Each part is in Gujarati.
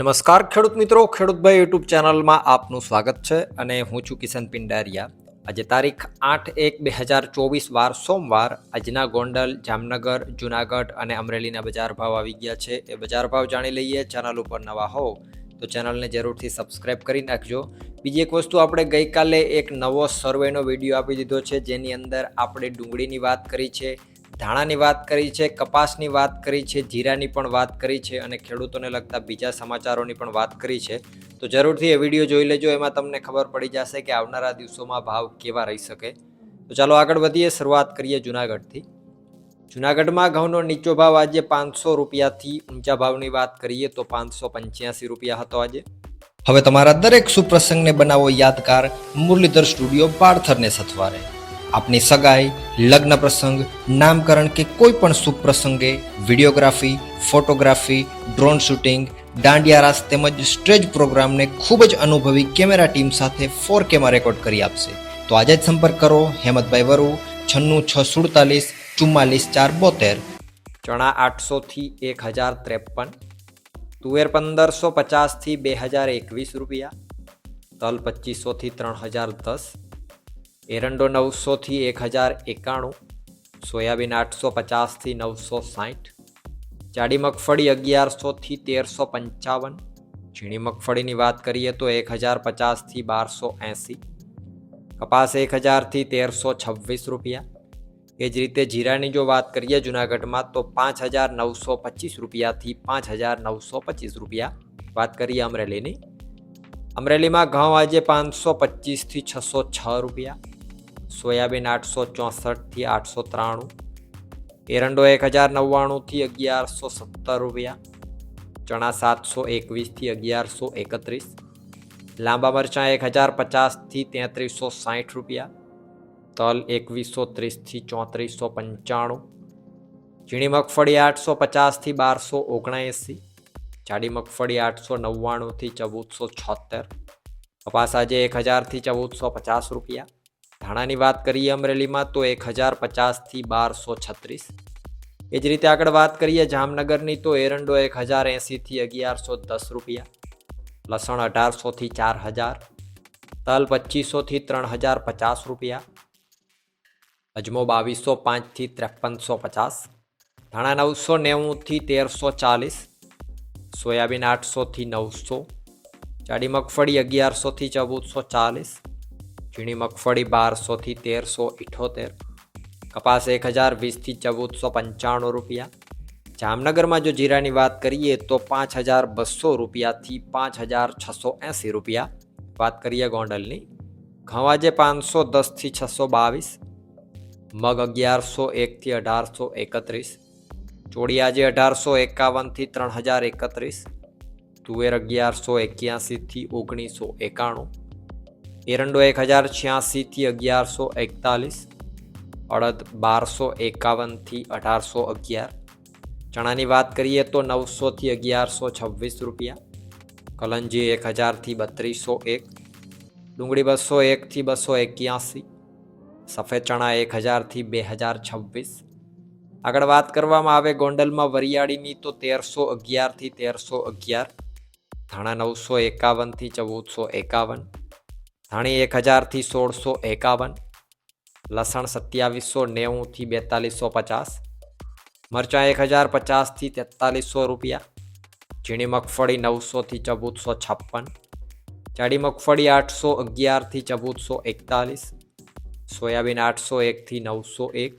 નમસ્કાર ખેડૂત મિત્રો ખેડૂતભાઈ યુટ્યુબ ચેનલમાં આપનું સ્વાગત છે અને હું છું કિશન પિંડારિયા. આજે તારીખ આઠ એક બે હજાર ચોવીસ વાર સોમવાર આજના ગોંડલ, જામનગર, જુનાગઢ અને અમરેલીના બજાર ભાવ આવી ગયા છે. એ બજાર ભાવ જાણી લઈએ, ચેનલ ઉપર નવા હો તો ચેનલને જરૂરથી સબસ્ક્રાઇબ કરી નાખજો. બીજી એક વસ્તુ આપણે ગઈકાલે એક નવો સર્વેનો વીડિયો આપી દીધો છે, જેની અંદર આપણે ડુંગળીની વાત કરી છે. ધાણાની વાત કરી છે, કપાસની વાત કરી છે, જીરાની પણ વાત કરી છે અને ખેડૂતોને લગતા બીજા સમાચારોની પણ વાત કરી છે. તો જરૂરથી એ વીડિયો જોઈ લેજો, એમાં તમને ખબર પડી જશે કે આવનારા દિવસોમાં ભાવ કેવા રહી શકે. તો ચાલો આગળ વધીએ, શરૂઆત કરીએ જુનાગઢથી. જુનાગઢમાં ઘઉંનો નીચો ભાવ આજે પાંચસો રૂપિયાથી ઊંચા ભાવની વાત કરીએ તો પાંચસો પંચ્યાસી રૂપિયા હતો આજે. હવે તમારા દરેક સુપ્રસંગને બનાવો યાદગાર, મુરલીધર સ્ટુડિયો પાર્થરને સથવારે. આપની સગાઈ, લગ્ન પ્રસંગ, નામકરણ કે કોઈ પણ શુભ પ્રસંગે videography, photography, drone shooting, dandiya raas તેમજ સ્ટેજ પ્રોગ્રામને ખૂબ જ અનુભવી કેમેરા ટીમ સાથે ફોર કેમાં રેકોર્ડ કરી આપશે. તો આજે જ સંપર્ક કરો હેમંતભાઈ વરુ, છન્નું છ સુડતાલીસ, ચુમ્માલીસ ચાર બોતેર. ચણા આઠસોથી એક હજાર ત્રેપન, તુવેર પંદરસો પચાસથી બે હજાર એકવીસ રૂપિયા, તલ પચીસોથી ત્રણ હજાર દસ એરંડો નવસોથી એક હજાર એકાણું, સોયાબીન આઠસો પચાસથી નવસો સાઠ, જાડી મગફળી અગિયારસોથી તેરસો પંચાવન, ઝીણી મગફળીની વાત કરીએ તો એક હજાર પચાસથી બારસો એંસી, કપાસ એક હજારથી તેરસો છવ્વીસ રૂપિયા. એ જ રીતે જીરાની જો વાત કરીએ જુનાગઢમાં તો પાંચ હજાર નવસો પચીસ રૂપિયાથી પાંચ હજાર નવસો પચીસ રૂપિયા વાત કરીએ અમરેલીની. અમરેલીમાં ઘઉં આજે પાંચસો પચીસથી છસો છ રૂપિયા. સોયાબીન આઠસો ચોસઠથી આઠસો ત્રાણું, એરંડો એક હજાર નવ્વાણુંથી અગિયારસો સત્તર રૂપિયા, ચણા સાતસો એકવીસથી અગિયારસો એકત્રીસ, લાંબા મરચાં એક હજાર પચાસથી તેત્રીસો સાઠ રૂપિયા, તલ એકવીસો ત્રીસથી ચોત્રીસો પંચાણું, ઝીણી મગફળી આઠસો પચાસથી બારસો ઓગણએંસી, જાડી મગફળી આઠસો નવ્વાણુંથી ચૌદસો છોતેર, કપાસ આજે એક હજારથી ચૌદસો પચાસ રૂપિયા ધાણાની વાત કરીએ અમરેલીમાં, તો એક હજાર પચાસથી બારસો છત્રીસ. એ જ રીતે આગળ વાત કરીએ જામનગરની, તો એરંડો એક હજાર એંસીથી અગિયારસો દસ રૂપિયા. લસણ અઢારસોથી ચાર હજાર. તલ પચીસોથી ત્રણ હજાર પચાસ રૂપિયા. અજમો બાવીસો પાંચથી ત્રેપનસો પચાસ. ધાણા નવસો નેવુંથી તેરસો ચાલીસ. સોયાબીન આઠસોથી નવસો. જાડી મગફળી અગિયારસોથી ચૌદસો ચાલીસ. ઝીણી મગફળી બારસોથી તેરસો ઇઠોતેર, કપાસ એક હજાર વીસથી ચૌદસો પંચાણું રૂપિયા. જામનગરમાં જો જીરાની વાત કરીએ તો પાંચ હજાર બસો રૂપિયાથી પાંચ હજાર છસો એંસી રૂપિયા. વાત કરીએ ગોંડલની. ઘઉં આજે પાંચસો દસથી છસો બાવીસ, મગ અગિયારસો એકથી અઢારસો એકત્રીસ, ચોળી આજે અઢારસો એકાવનથી ત્રણ હજાર એકત્રીસ, તુવેર અગિયારસો એક્યાસીથી ઓગણીસો એકાણું એરંડો એક હજાર છ્યાસીથી અગિયારસો એકતાલીસ અડદ બારસો એકાવનથી અઢારસો અગિયાર ચણાની વાત કરીએ તો નવસોથી અગિયારસો છવ્વીસ રૂપિયા કલંજી એક હજારથી બત્રીસો એક ડુંગળી બસો એકથી બસો એક્યાસી સફેદ ચણા એક હજારથી બે હજાર છવ્વીસ આગળ વાત કરવામાં આવે ગોંડલમાં વરિયાળીની તો તેરસો અગિયારથી તેરસો અગિયાર ધાણા નવસો એકાવનથી ચૌદસો એકાવન ધાણી એક હજારથી સોળસો એકાવન, લસણ સત્યાવીસો નેવુંથી બેતાલીસો પચાસ, મરચાં એક હજાર પચાસથી તેતાલીસો રૂપિયા, ઝીણી મગફળી નવસોથી ચૌદસો છપ્પન, જાડી મગફળી આઠસો અગિયારથી ચૌદસો એકતાલીસ, સોયાબીન આઠસો એકથી નવસો એક,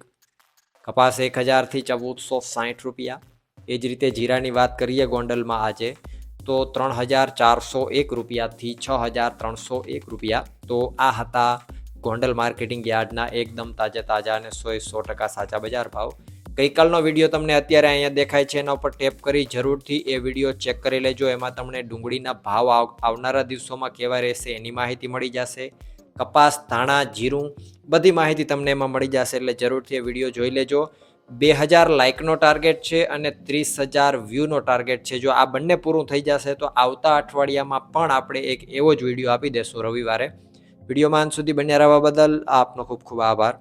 કપાસ એક હજારથી ચૌદસો સાઠ રૂપિયા. એ જ રીતે જીરાની વાત કરીએ ગોંડલમાં આજે. તો ત્રણ હજાર ચારસો એક રૂપિયાથી છ હજાર ત્રણસો એક રૂપિયા. તો આ હતા ગોંડલ માર્કેટિંગ યાર્ડના એકદમ તાજા તાજા અને સો સો ટકા સાચા બજાર ભાવ. ગઈકાલનો વીડિયો તમને અત્યારે અહીંયા દેખાય છે, એના ઉપર ટેપ કરી જરૂરથી એ વીડિયો ચેક કરી લેજો. એમાં તમને ડુંગળીના ભાવ આવ- આવનારા દિવસોમાં કેવા રહેશે એની માહિતી મળી જશે. કપાસ, ધાણા, જીરું બધી માહિતી તમને એમાં મળી જશે, એટલે જરૂરથી એ વીડિયો જોઈ લેજો. બે હજાર લાઇકનો ટાર્ગેટ છે અને ત્રીસ હજાર વ્યૂનો ટાર્ગેટ છે. જો આ બંને પૂરું થઈ જશે તો આવતા અઠવાડિયામાં પણ આપણે એક એવો જ વીડિયો આપી દેશું રવિવારે. વિડીયોમાં અંત સુધી બન્યા રહેવા બદલ આપનો ખૂબ ખૂબ આભાર.